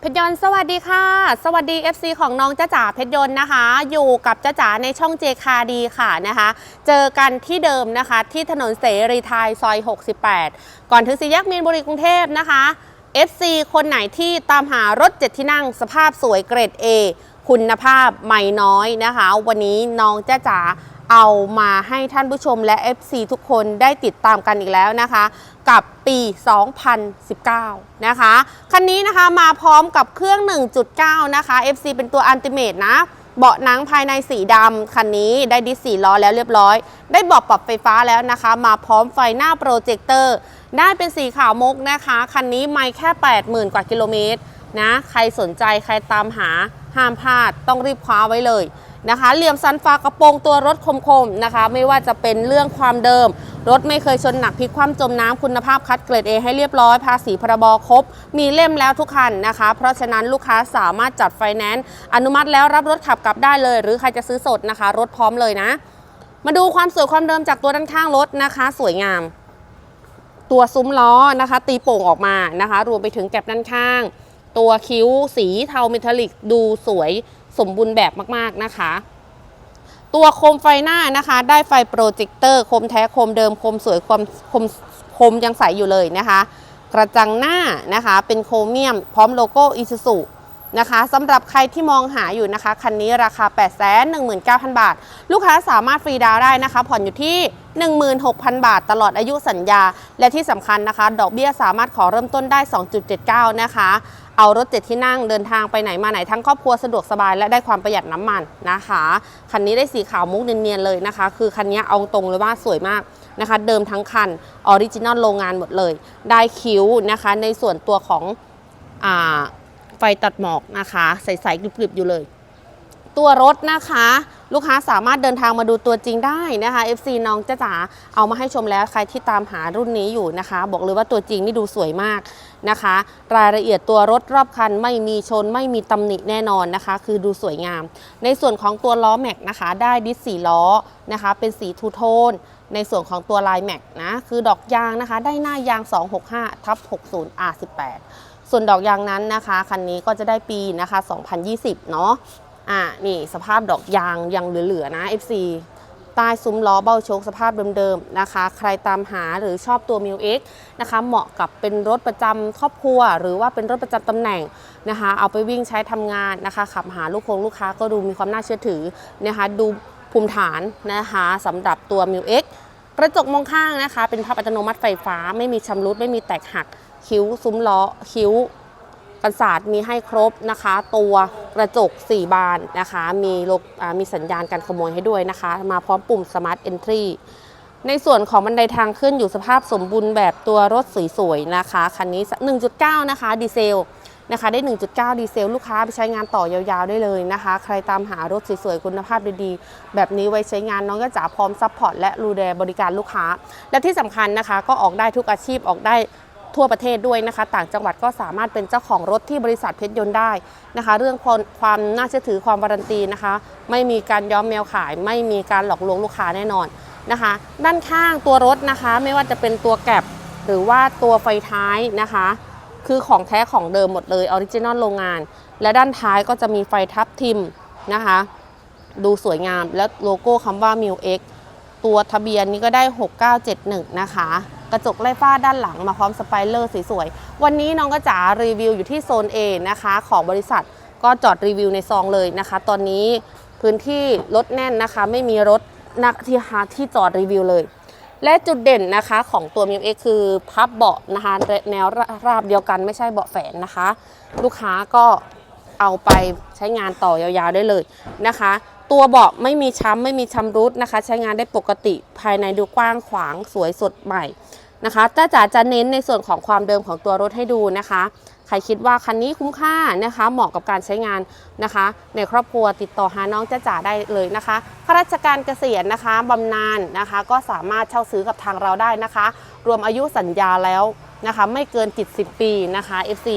เพชรยนต์สวัสดีค่ะ สวัสดี FC ของน้องจ้าจ๋าเพชรยนต์นะคะ อยู่กับจ้าจ๋าในช่องเจคาดีค่ะนะคะ เจอกันที่เดิมนะคะ ที่ถนนเสรีไทยซอย 68 ก่อนถึงสี่แยกมีนบุรีกรุงเทพนะคะ FC คนไหนที่ตามหารถเจ็ดที่นั่งสภาพสวยเกรด A คุณภาพไม่น้อยนะคะ วันนี้น้องจ้าจ๋า เอามาให้ท่านผู้ชมและ FC ทุกคนได้ติดตามกันอีกแล้วนะคะ กับปี 2019 นะคะ คันนี้นะคะมาพร้อมกับเครื่อง 1.9 นะคะ FC เป็นตัวอันติเมตนะ เบาะหนังภายในสีดำคันนี้ได้ดิสสีล้อแล้วเรียบร้อย ได้เบาะปรับไฟฟ้าแล้วนะคะ มาพร้อมไฟหน้าโปรเจคเตอร์ได้เป็นสีขาวมุกนะคะ คันนี้ไม่แค่ 80,000 กว่ากิโลเมตร นะใครสนใจใครตามหาห้ามพลาดต้องรีบคว้าไว้เลยนะคะเหลี่ยมสันฟากระโปรงตัวรถคมๆนะคะ ไม่ว่าจะเป็นเรื่องความเดิม รถไม่เคยชนหนักพลิกคว่ำจมน้ำคุณภาพคัดเกรด A ให้เรียบร้อย ภาษีพรบครบ มีเล่มแล้วทุกคันนะคะ เพราะฉะนั้นลูกค้าสามารถจัดไฟแนนซ์อนุมัติแล้วรับรถขับกลับได้เลย หรือใครจะซื้อสดนะคะ รถพร้อมเลยนะ มาดูความสวยความเดิมจากตัวด้านข้างรถนะคะ สวยงาม ตัวซุ้มล้อนะคะ ตีโป่งออกมานะคะ รวมไปถึงแก็บด้านข้าง ตัวคิ้วสีเทาเมทัลลิกดูสวยสมบูรณ์แบบมากๆนะคะ ตัวโคมไฟหน้านะคะ ได้ไฟโปรเจคเตอร์โคมแท้โคมเดิมโคมสวยคมคมคมยังใสอยู่เลยนะคะ กระจังหน้านะคะเป็นโครเมียม พร้อมโลโก้อิซูซุนะคะสำหรับใครที่มองหาอยู่นะคะ คันนี้ราคา 8 1 9 0 0 0 บาท ลูกค้าสามารถฟรีดาวได้นะคะ ผ่อนอยู่ที่ 16,000 บาท ตลอดอายุสัญญา และที่สำคัญนะคะ ดอกเบี้ยสามารถขอเริ่มต้นได้ 2.79 นะคะ เอารถเจ็ดที่นั่งเดินทางไปไหนมาไหนทั้งครอบครัวสะดวกสบายและได้ความประหยัดน้ำมันนะคะคันนี้ได้สีขาวมุกเนียนๆเลยนะคะ คือคันนี้เอาตรงเลยว่าสวยมากนะคะ เดิมทั้งคันออริจินอลโรงงานหมดเลย ได้คิ้วนะคะ ในส่วนตัวของอไฟตัดหมอกนะคะ ใสๆกริบๆอยู่เลย ตัวรถนะคะ ลูกค้าสามารถเดินทางมาดูตัวจริงได้นะคะ FC น้องจ้าจ๋าเอามาให้ชมแล้วใครที่ตามหารุ่นนี้อยู่นะคะ บอกเลยว่าตัวจริงนี่ดูสวยมากนะคะ รายละเอียดตัวรถรอบคันไม่มีชนไม่มีตำหนิแน่นอนนะคะ คือดูสวยงาม ในส่วนของตัวล้อแม็กนะคะ ได้ดิสสีล้อนะคะ เป็นสีทูโทนในส่วนของตัวลายแม็กนะคือดอกยางนะคะ ได้หน้ายาง 265ทับ60 R18 ส่วนดอกยางนั้นนะคะ คันนี้ก็จะได้ปีนะคะ 2020 เนาะ อ่านี่สภาพดอกยางยังเหลือๆนะ FC ใต้ซุ้มล้อเบ้าโชคสภาพเดิมๆนะคะ ใครตามหาหรือชอบตัว m ิ X นะคะ เหมาะกับเป็นรถประจำครอบครัว หรือว่าเป็นรถประจำตำแหน่งนะคะ เอาไปวิ่งใช้ทำงานนะคะ ขับหาลูกคงลูกค้าก็ดูมีความน่าเชื่อถือนะคะ ดูภูมิฐานนะคะสำหรับตัว m ิ X กระจกมองข้างนะคะ เป็นพับอัตโนมัติไฟฟ้า ไม่มีชำรุดไม่มีแตกหักคิ้วซุ้มล้อคิ้ว กันศาสตร์มีให้ครบนะคะ ตัวกระจก 4 บานนะคะ มีโลกมีสัญญาณการขโมยให้ด้วยนะคะ มาพร้อมปุ่ม Smart Entry ในส่วนของบันไดทางขึ้นอยู่สภาพสมบูรณ์แบบตัวรถสวยๆนะคะ คันนี้ 1.9 นะคะ ดีเซลนะคะได้ 1.9 ดีเซล ลูกค้าไปใช้งานต่อยาวๆได้เลยนะคะ ใครตามหารถสวยๆ คุณภาพดีๆ แบบนี้ไว้ใช้งานน้องก็จ๋าพร้อมซัพพอร์ตและรูแลบริการลูกค้า และที่สำคัญนะคะ ก็ออกได้ทุกอาชีพออกได้ ทั่วประเทศด้วยนะคะ ต่างจังหวัดก็สามารถเป็นเจ้าของรถที่บริษัทเพชรยนต์ได้นะคะ เรื่องความวามน่าเชื่อถือความวารันตีนะคะ ไม่มีการย้อมแมวขาย ไม่มีการหลอกลวงลูกค้าแน่นอนนะคะ ด้านข้างตัวรถนะคะ ไม่ว่าจะเป็นตัวแก็บหรือว่าตัวไฟท้ายนะคะ คือของแท้ของเดิมหมดเลยออริจินอลโรงงาน และด้านท้ายก็จะมีไฟทับทิมนะคะ ดูสวยงามและโลโก้คำว่า m ิ X ตัวทะเบียนนี้ก็ได้ 6971 นะคะ กระจกไล่ฟ้าด้านหลังมาพร้อมสไปเลอร์สวยๆ วันนี้น้องก็จ๋ารีวิวอยู่ที่โซน A นะคะ ของบริษัทก็จอดรีวิวในซองเลยนะคะ ตอนนี้พื้นที่รถแน่นนะคะ ไม่มีรถนักที่หาที่จอดรีวิวเลย และจุดเด่นนะคะของตัว m ิ X คือพับเบาะนะคะแนวราบเดียวกันไม่ใช่เบาะแฝนนะคะ ลูกค้าก็เอาไปใช้งานต่อยาวๆได้เลยนะคะ ตัวเบาะไม่มีช้ำไม่มีชำรุดนะคะ ใช้งานได้ปกติภายในดูกว้างขวางสวยสดใหม่ นะคะจ้าจ๋าจะเน้นในส่วนของความเดิมของตัวรถให้ดูนะคะ ใครคิดว่าคันนี้คุ้มค่านะคะ เหมาะกับการใช้งานนะคะ ในครอบครัวติดต่อหาน้องจ้าจ๋าได้เลยนะคะข้าราชการเกษียณนะคะบำนาญนะคะ ก็สามารถเช่าซื้อกับทางเราได้นะคะ รวมอายุสัญญาแล้วนะคะ ไม่เกิน 70 ปีนะคะ FC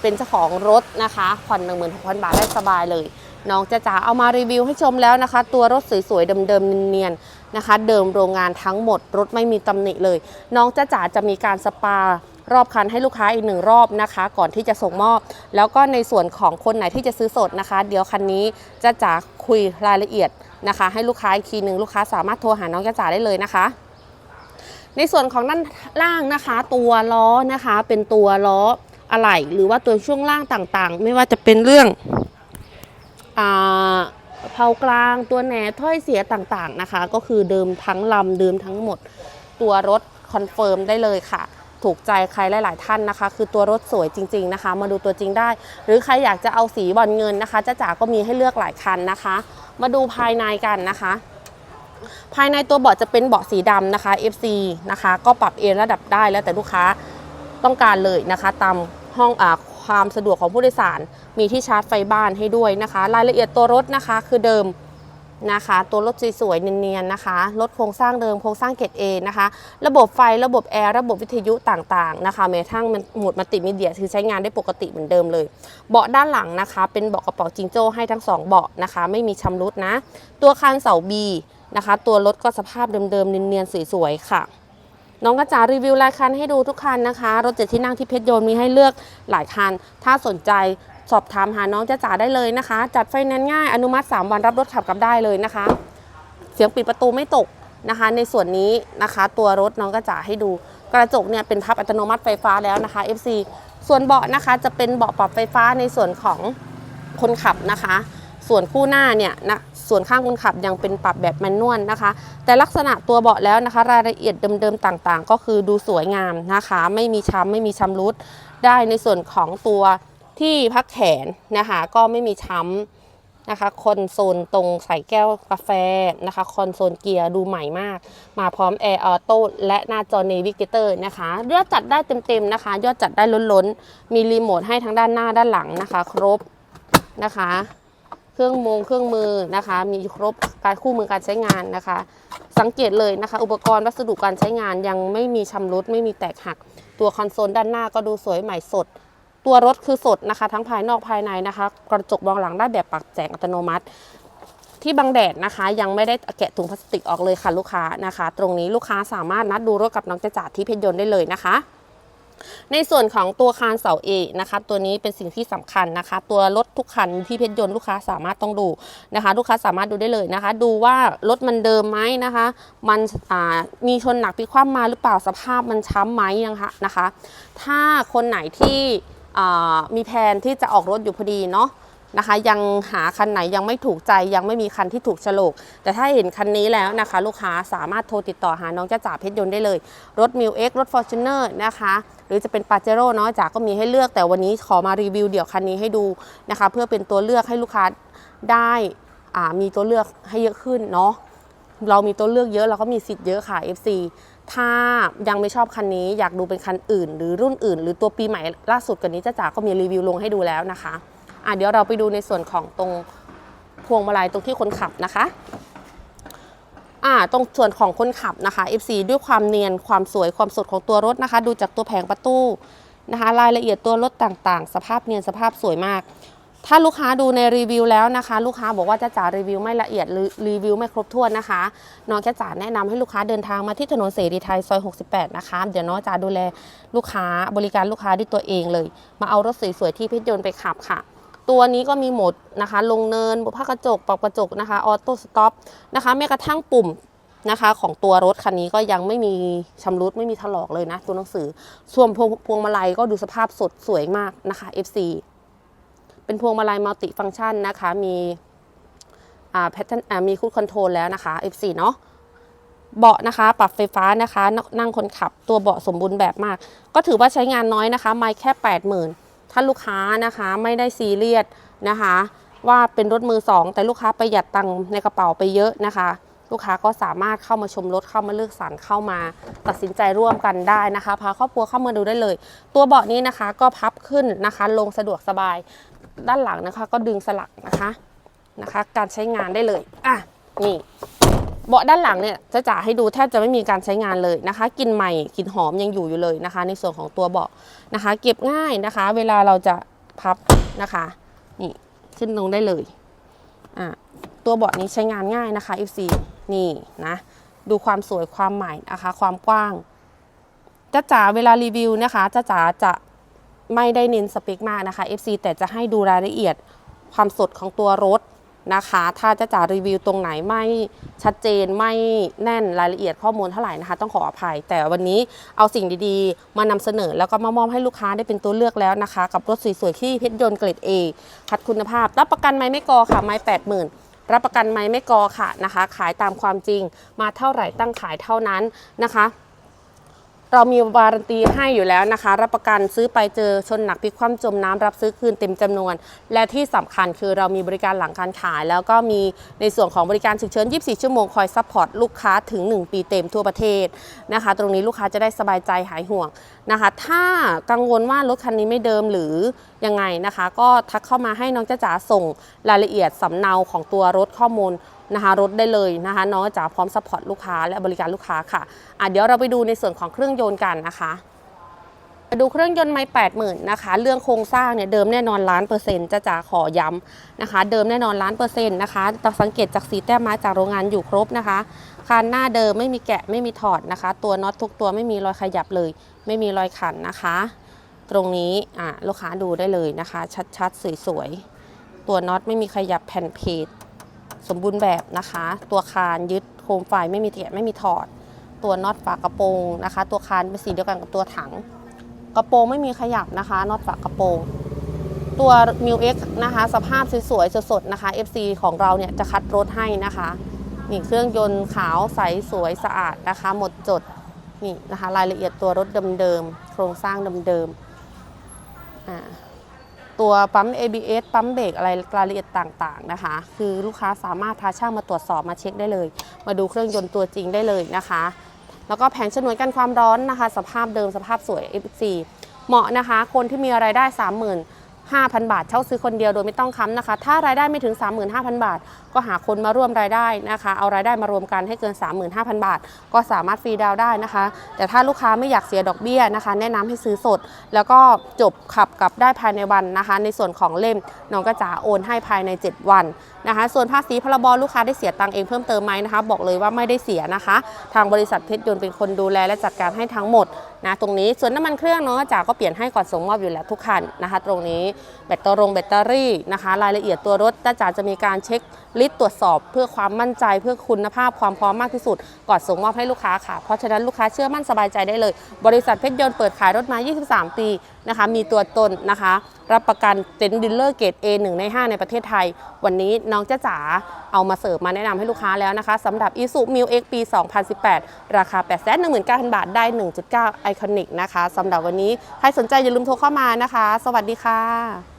เป็นเจ้าของรถนะคะผ่อน16,000 บาทได้สบายเลย น้องจะจ๋าเอามารีวิวให้ชมแล้วนะคะ ตัวรถสวยๆเดิมๆเนียนๆ นะคะ เดิมโรงงานทั้งหมด รถไม่มีตำหนิเลย น้องจะจ๋าจะมีการสปารอบคันให้ลูกค้าอีกหนึ่งรอบนะคะ ก่อนที่จะส่งมอบ แล้วก็ในส่วนของคนไหนที่จะซื้อสดนะคะ เดี๋ยวคันนี้จะจ๋าคุยรายละเอียดนะคะ ให้ลูกค้าอีกทีหนึ่งลูกค้าสามารถโทรหาน้องจ้าจ๋าได้เลยนะคะ ในส่วนของด้านล่างนะคะ ตัวล้อนะคะ เป็นตัวล้ออะไหล่หรือว่าตัวช่วงล่างต่างๆ ไม่ว่าจะเป็นเรื่องอ่า เพากลางตัวแหนถ้อยเสียต่างๆนะคะ ก็คือเดิมทั้งลำเดิมทั้งหมด ตัวรถคอนเฟิร์มได้เลยค่ะ ถูกใจใครหลาย ๆ ท่านนะคะ คือตัวรถสวยจริง ๆนะคะ มาดูตัวจริงได้ หรือใครอยากจะเอาสีบอลเงินนะคะจ้าจ๋าก็มีให้เลือกหลายคันนะคะ มาดูภายในกันนะคะภายในตัวเบาะจะเป็นเบาะสีดำนะคะ FC นะคะ ก็ปรับเอนระดับได้แล้วแต่ลูกค้าต้องการเลยนะคะ ตามห้องอา ความสะดวกของผู้โดยสาร มีที่ชาร์จไฟบ้านให้ด้วยนะคะ รายละเอียดตัวรถนะคะคือเดิมนะคะ ตัวรถสวยๆเนียนๆนะคะ รถโครงสร้างเดิมโครงสร้างเกรดเอนะคะ ระบบไฟระบบแอร์ระบบวิทยุต่างๆนะคะแม้กระทั่งมันหมดมัลติมีเดียคือใช้งานได้ปกติเหมือนเดิมเลย เบาะด้านหลังนะคะ เป็นเบาะกระเป๋าจิงโจ้ให้ทั้งสองเบาะนะคะ ไม่มีชำรุดนะ ตัวคานเสาบีนะคะ ตัวรถก็สภาพเดิมๆเนียนๆสวยๆค่ะ น้องกระจารีวิวรายคันให้ดูทุกคันนะคะ รถเจ็ดที่นั่งที่เพชรโยนมีให้เลือกหลายคัน ถ้าสนใจสอบถามหาน้องจ้าจ๋าได้เลยนะคะ จัดไฟแนนซ์ง่ายอนุมัติ 3 วันรับรถขับกลับได้เลยนะคะ เสียงปิดประตูไม่ตกนะคะ ในส่วนนี้นะคะ ตัวรถน้องกระจ๋าให้ดู กระจกเนี่ยเป็นพับอัตโนมัติไฟฟ้าแล้วนะคะ FC ส่วนเบาะนะคะจะเป็นเบาะปรับไฟฟ้าในส่วนของคนขับนะคะ ส่วนคู่หน้าเนี่ยนะส่วนข้างคนขับยังเป็นปรับแบบแมนนวลนะคะ แต่ลักษณะตัวเบาะแล้วนะคะ รายละเอียดเดิมๆต่างๆ ก็คือดูสวยงามนะคะ ไม่มีช้ำไม่มีชำรุดได้ในส่วนของตัวที่พักแขนนะคะ ก็ไม่มีช้ำนะคะคอนโซลตรงใส่แก้วกาแฟนะคะคอนโซลเกียร์ดูใหม่มาก มาพร้อมแอร์ออโต้และหน้าจอเนวิเกเตอร์นะคะยอดจัดได้เต็มๆนะคะ ยอดจัดได้ล้นๆ มีรีโมทให้ทั้งด้านหน้าด้านหลังนะคะ ครบนะคะ เครื่องมงเครื่องมือนะคะ มีครบการคู่มือการใช้งานนะคะ สังเกตเลยนะคะ อุปกรณ์วัสดุการใช้งานยังไม่มีชำรุดไม่มีแตกหัก ตัวคอนโซลด้านหน้าก็ดูสวยใหม่สด ตัวรถคือสดนะคะ ทั้งภายนอกภายในนะคะ กระจกมองหลังได้แบบปักแสงอัตโนมัติ ที่บังแดดนะคะ ยังไม่ได้แกะถุงพลาสติกออกเลยค่ะลูกค้านะคะ ตรงนี้ลูกค้าสามารถนัดดูรถกับน้องจะจ่าที่เพชรยนต์ได้เลยนะคะ ในส่วนของตัวคานเสาเอกนะคะ ตัวนี้เป็นสิ่งที่สำคัญนะคะ ตัวรถทุกคันที่เพชรยนต์ลูกค้าสามารถต้องดูนะคะ ลูกค้าสามารถดูได้เลยนะคะ ดูว่ารถมันเดิมไหมนะคะ มันมีชนหนักพิกคว่ำมาหรือเปล่าสภาพมันช้ำไหมนะคะนะคะ ถ้าคนไหนที่มีแผนที่จะออกรถอยู่พอดีเนาะ นะคะ ยังหาคันไหนยังไม่ถูกใจยังไม่มีคันที่ถูกฉลก แต่ถ้าเห็นคันนี้แล้วนะคะ ลูกค้าสามารถโทรติดต่อหาน้องจ้าจ๋าเพชรยนต์ได้เลย รถมิวเอ็กรถฟอร์จูเนอร์นะคะ หรือจะเป็นปาเจโร่เนาะจ๋าก็มีให้เลือกแต่วันนี้ขอมารีวิวเดี่ยวคันนี้ให้ดูนะคะ เพื่อเป็นตัวเลือกให้ลูกค้าได้อ่ามีตัวเลือกให้เยอะขึ้นเนาะเรามีตัวเลือกเยอะเราก็มีสิทธิ์เยอะค่ะ FC ถ้ายังไม่ชอบคันนี้อยากดูเป็นคันอื่น หรือรุ่นอื่น หรือตัวปีใหม่ล่าสุดกันนี้จ้าจ๋าก็มีรีวิวลงให้ดูแล้วนะคะ อะเดี๋ยวเราไปดูในส่วนของตรงพวงมาลัยตรงที่คนขับนะคะอ่าตรงส่วนของคนขับนะคะ FC ด้วยความเนียนความสวยความสดของตัวรถนะคะ ดูจากตัวแผงประตูนะคะ รายละเอียดตัวรถต่างๆ สภาพเนียนสภาพสวยมาก ถ้าลูกค้าดูในรีวิวแล้วนะคะ ลูกค้าบอกว่าจ้าจ๋ารีวิวไม่ละเอียดหรือรีวิวไม่ครบถ้วนนะคะน้องจ้าจ๋าแนะนำให้ลูกค้าเดินทางมาที่ถนนเสรีไทยซอย 68 นะคะ เดี๋ยวน้องจ๋าดูแลลูกค้าบริการลูกค้าด้วยตัวเองเลย มาเอารถสวยๆที่เพชรยนต์ไปขับค่ะ ตัวนี้ก็มีโหมดนะคะ ลงเนินบุภากระจกปรับกระจกนะคะออโต้สต็อปนะคะแม้กระทั่งปุ่มนะคะของตัวรถคันนี้ก็ยังไม่มีชำรุดไม่มีถลอกเลยนะ ตัวหนังสือส่วนพวงพวงมาลัยก็ดูสภาพสดสวยมากนะคะ FC เป็นพวงมาลัยมัลติฟังก์ชันนะคะ มีอ่าแพทเทิร์นอ่ามีคูดคอนโทรลแล้วนะคะ FC เนาะเบาะนะคะ ปรับไฟฟ้านะคะนนั่งคนขับตัวเบาะสมบูรณ์แบบมาก ก็ถือว่าใช้งานน้อยนะคะ ไม่แค่ 80,000 ถ้าลูกค้านะคะไม่ได้ซีเรียสนะคะ ว่าเป็นรถมือสองแต่ลูกค้าประหยัดตังค์ในกระเป๋าไปเยอะนะคะ ลูกค้าก็สามารถเข้ามาชมรถเข้ามาเลือกสรรเข้ามา ตัดสินใจร่วมกันได้นะคะ พาครอบครัวเข้ามาดูได้เลย ตัวเบาะนี้นะคะก็พับขึ้นนะคะ ลงสะดวกสบายด้านหลังนะคะ ก็ดึงสลักนะคะนะคะ การใช้งานได้เลยอะนี่ เบาะด้านหลังเนี่ยจะจ่าให้ดูแทบจะไม่มีการใช้งานเลยนะคะกลิ่นใหม่กลิ่นหอมยังอยู่อยู่เลยนะคะ ในส่วนของตัวเบาะนะคะ เก็บง่ายนะคะ เวลาเราจะพับนะคะนี่ขึ้นลงได้เลยอะตัวเบาะนี้ใช้งานง่ายนะคะ FC นี่นะดูความสวยความใหม่นะคะ ความกว้างจ้าจ๋าเวลารีวิวนะคะจ้าจ๋าจะไม่ได้เน้นสเปคมากนะคะ FC แต่จะให้ดูรายละเอียดความสดของตัวรถ นะคะ ถ้าจ้าจ๋ารีวิวตรงไหนไม่ชัดเจนไม่แน่นรายละเอียดข้อมูลเท่าไหร่นะคะ ต้องขออภัย แต่วันนี้เอาสิ่งดีๆ มานำเสนอแล้วก็มามอบให้ลูกค้าได้เป็นตัวเลือกแล้วนะคะ กับรถสวยๆที่เพชรยนต์เกรด A คัดคุณภาพ รับประกันไม่ไม่กอค่ะไม่แปดหมื่นรับประกันไหมไม่กอค่ะนะคะ ขายตามความจริงมาเท่าไหร่ตั้งขายเท่านั้นนะคะ เรามีวารันตีให้อยู่แล้วนะคะ รับประกันซื้อไปเจอชนหนักพลิกคว่ำจมน้ำรับซื้อคืนเต็มจำนวน และที่สำคัญคือเรามีบริการหลังการขาย แล้วก็มีในส่วนของบริการฉุกเฉิน 24 ชั่วโมงคอยซัพพอร์ตลูกค้าถึง 1 ปีเต็มทั่วประเทศนะคะ ตรงนี้ลูกค้าจะได้สบายใจหายห่วงนะคะ ถ้ากังวลว่ารถคันนี้ไม่เดิมหรือยังไงนะคะ ก็ทักเข้ามาให้น้องจ้าจ๋าส่งรายละเอียดสำเนาของตัวรถข้อมูล นะคะรถได้เลยนะคะน้องจ๋าพร้อมซัพพอร์ตลูกค้าและบริการลูกค้าค่ะอะ เดี๋ยวเราไปดูในส่วนของเครื่องยนต์กันนะคะดูเครื่องยนต์ไม่แปดหมื่นนะคะ เรื่องโครงสร้างเนี่ยเดิมแน่นอนล้านเปอร์เซ็นต์จะจ๋าขอย้ำนะคะ เดิมแน่นอนล้านเปอร์เซ็นต์นะคะแต่สังเกตจากสีแต้มไม้จากโรงงานอยู่ครบนะคะคานหน้าเดิมไม่มีแกะไม่มีถอดนะคะ ตัวน็อตทุกตัวไม่มีรอยขยับเลย ไม่มีรอยขันนะคะ ตรงนี้อะลูกค้าดูได้เลยนะคะ ชัดๆสวยๆตัวน็อตไม่มีขยับแผ่นเพจ สมบูรณ์แบบนะคะ ตัวคานยึดโคมไฟไม่มีเถียไม่มีถอด ตัวน็อตฝากระโปรงนะคะ ตัวคานเป็นสีเดียวกันกับตัวถัง กระโปรงไม่มีขยับนะคะน็อตฝากระโปรง ตัว m ิว X นะคะ สภาพสวยๆสดๆนะคะ FC ของเราเนี่ยจะคัดรถให้นะคะนี่เครื่องยนต์ขาวใสสวยสะอาดนะคะ หมดจดนี่นะคะ รายละเอียดตัวรถเดิมๆโครงสร้างเดิมๆอ่า ตัวปั๊ม ABS ปั๊มเบรกอะไรรายละเอียดต่างๆนะคะ คือลูกค้าสามารถทาช่างมาตรวจสอบมาเช็คได้เลย มาดูเครื่องยนต์ตัวจริงได้เลยนะคะ แล้วก็แผงฉนวนกันความร้อนนะคะ สภาพเดิมสภาพสวย F4 เหมาะนะคะ คนที่มีรายได้ 5,000 บาท เช่าซื้อคนเดียวโดยไม่ต้องค้ำนะคะ ถ้ารายได้ไม่ถึง 35,000 บาท ก็หาคนมาร่วมรายได้นะคะ เอารายได้มารวมกันให้เกิน 35,000 บาท ก็สามารถฟรีดาวน์ได้นะคะ แต่ถ้าลูกค้าไม่อยากเสียดอกเบี้ยนะคะ แนะนำให้ซื้อสด แล้วก็จบขับกลับได้ภายในวันนะคะ ในส่วนของเล่มน้องก็จะโอนให้ภายใน 7 วันนะคะ ส่วนภาษีพรบลูกค้าได้เสียตังค์เองเพิ่มเติมไหมนะคะ บอกเลยว่าไม่ได้เสียนะคะ ทางบริษัทเพชรยนต์เป็นคนดูแลและจัดการให้ทั้งหมดนะตรงนี้ส่วนน้ำมันเครื่องน้องก็จ๋าก็เปลี่ยนให้ก่อนส่งมอบอยู่แล้วทุกคันนะคะ ตรงนี้แบตเตอรงแบตเตอรี่นะคะ รายละเอียดตัวรถต้าจ๋าจะมีการเช็ค ลิสต์ตรวจสอบเพื่อความมั่นใจเพื่อคุณภาพความพร้อมมากที่สุดก่อนส่งมอบให้ลูกค้าค่ะ เพราะฉะนั้นลูกค้าเชื่อมั่นสบายใจได้เลย บริษัทเพชรยนต์เปิดขายรถมา 23 ปีนะคะมีตัวตนนะคะ รับประกันเต็นดิลเลอร์เกรด A 1ใน 5 ในประเทศไทย วันนี้น้องจ้าจ๋าเอามาเสิร์ฟมาแนะนำให้ลูกค้าแล้วนะคะสำหรับ i s u m i l X ปี 2018 ราคา 819,000 บาทได้ 1.9 ไอคอนิกนะคะสำหรับวันนี้ใครสนใจอย่าลืมโทรเข้ามานะคะ สวัสดีค่ะ